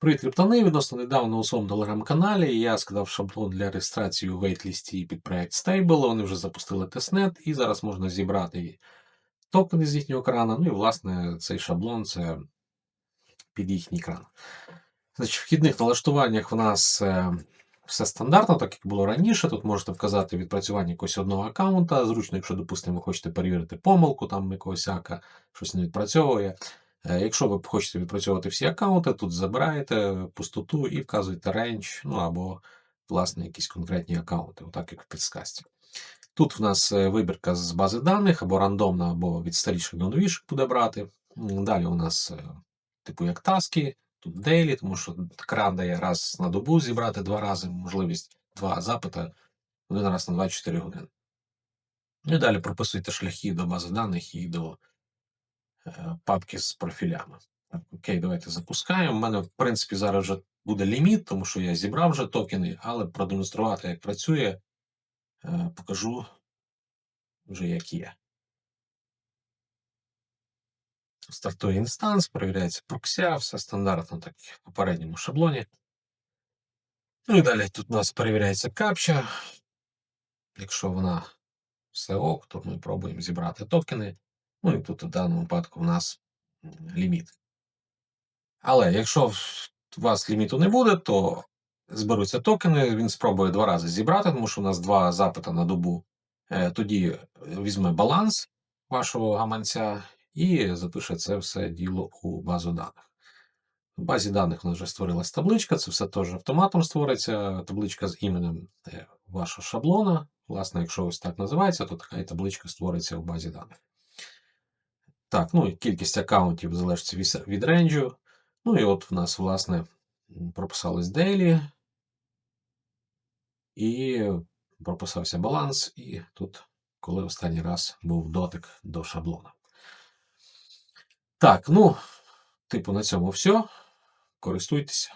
Привіт, криптони. Відносно недавно у своєму телеграм-каналі я скидав шаблон для реєстрації у вейтлісті під проект Stable. Вони вже запустили тестнет, і зараз можна зібрати токени з їхнього екрану. Ну і, власне, цей шаблон це під їхній екран. Значить, в вхідних налаштуваннях в нас е, все стандартно, так як було раніше. Тут можете вказати відпрацювання якогось одного аккаунта. Зручно, якщо, допустимо, ви хочете перевірити помилку, там якогось ака, щось не відпрацьовує. Е, Якщо ви хочете відпрацьовувати всі аккаунти, тут забираєте пустоту і вказуєте range, ну або, власне, якісь конкретні аккаунти, отак як в підсказці. Тут в нас е, вибірка з бази даних, або рандомна, або від старіших до новіших буде брати. Далі у нас, е, типу, як таски, тут дейлі, тому що кран дає раз на добу зібрати два рази, можливість два запита один раз на 24 години. Ну і далі прописуйте шляхи до бази даних і до папки з профілями. Окей, давайте запускаємо. У мене, в принципі, зараз вже буде ліміт, тому що я зібрав вже токени, але продемонструвати, як працює, е, покажу вже як є. Стартує інстанс, перевіряється прокся, все стандартно, так як в попередньому шаблоні. Ну і далі тут у нас перевіряється капча. Якщо вона все ок, то ми пробуємо зібрати токени. Ну і тут в даному випадку у нас ліміт. Але якщо у вас ліміту не буде, то зберуться токени, він спробує два рази зібрати, тому що у нас два запита на добу. Е, Тоді е, візьме баланс вашого гаманця і запише це все діло у базу даних. В базі даних у нас вже створилась табличка, це все теж автоматом створиться. Табличка з іменем е, вашого шаблона. Власне, якщо ось так називається, то така і табличка створиться в базі даних. Так, ну і кількість аккаунтів залежить від- ренджу. Ну і от в нас, власне, прописались дейлі, і прописався баланс, і тут, коли останній раз був дотик до шаблона. Так, ну, типу, на цьому все. Користуйтеся.